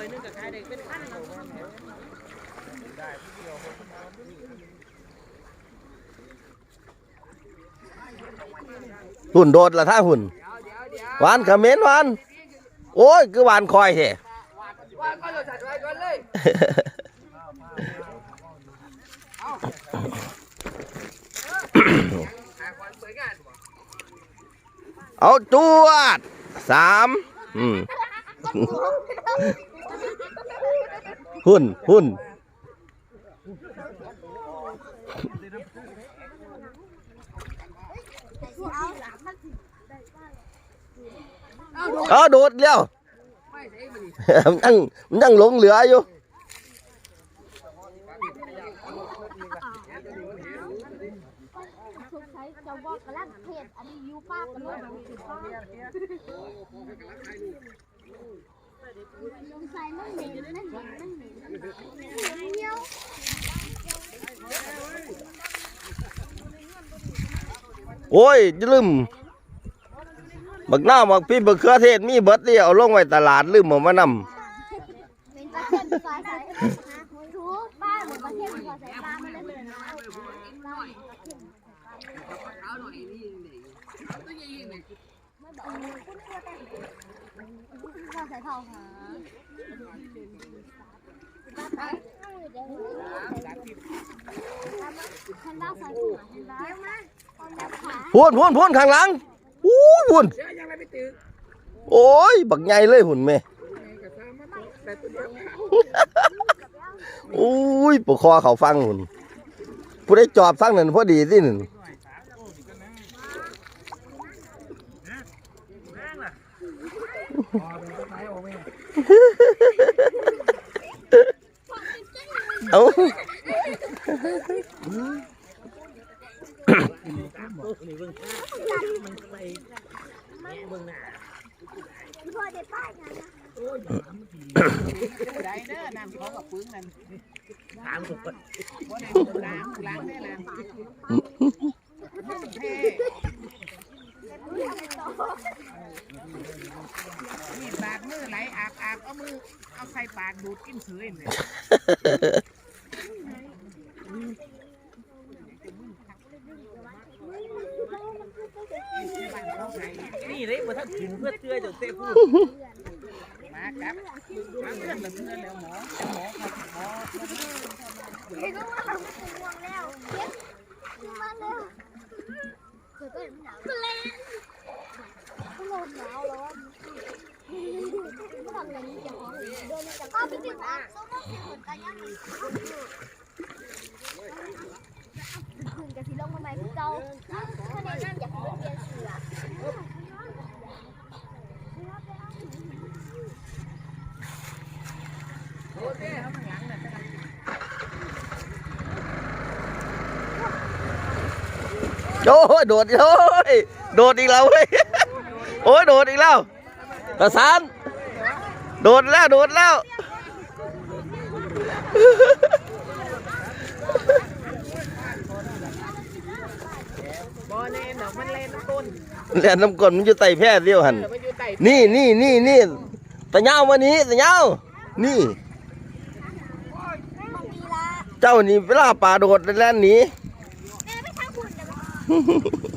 อยนึงก็ขายได้เป็นพันนะได้ที่เนาะหุ่นโดดละท่าหุ่นหวานขมิ้นหวาน โอ้ยคือหวานคอยแท้ว่าก็เราจัดไว้ก่อนเลยเอาจวดสามอืม หุ่นหุ่นเอาโดดเร็วมันยังมันยังหลงเหลืออยู่จะบอกกำลังเพจอันนี้ยูป้ากันเลยสิป้าสง สัยมันเหม็นมันเหม็นมันเหม็นเนี้ยวโอ้ยอย่าลืมบักหน้าวบักพี่บักเขือเทศมีเบิดเดียวเอาลงไว้ตลาดลืมเอามานเป็นประเทศภาษาไทยทูป้าเหมือนประเทศภาษาไทยป้ามันได้เลยนะเอาน่อยนี่นี่ตัวใหญ่ๆนี่ภาษาเท่าหา พุ่นพุ่นพุ่นข้างหลังอู้หุ่นโอ้ย บักใหญ่เลยหุ่นเม่อุ้ยปวดคอเขาฟังหุ่นผู้ได้จอบสร้างหนึ่นพอดีสิหนึ่ง เมีดบาดมือไหลอาบอาบเอามือเอาใส่ปากดูดกินเสือเนี่ยนี่เลยบ่ทันถึงเพื่อเตื้อเจ้าเต้พูดมาครับมาเพื่อนละเพื่อนแล้วหมอหมอครับหมอเฮ้ยก็ว่าเราไม่ง่วงแล้วเย็นมาเร็วเกิดเป็นหนาวเลยก็ร้อนหนาวร้อนไม่ทำอะไรนี่จะหอมเดินจะก็พี่ถึงอะส้มน้ำสีขนตาย่างคืน กับสีลงมาใหม่พี่เก่าถ้าในนั่นอยากเป็นเรียนเสือโอ้เต้เขาข้างหลังน่ะโอ้ยโดดโอ้ยโดดอีกแล้วเว้ย โอ้ยโดดอีกแล้วประสานโดดแล้ว โดดแล้วบ่เล่นดอกมันเล่นต้นเรียนน้ำกลนมันอยู่ใต้แพร่เดียวหันเดี๋ยวมันอยู่ใต้นี่นี่นี่นี่ตะเงามานี้ตะเงานี่มันมีละเจ้านี่เวลาป่าโดดแล่นหนี แม่ไม่ทำหุ่นเลย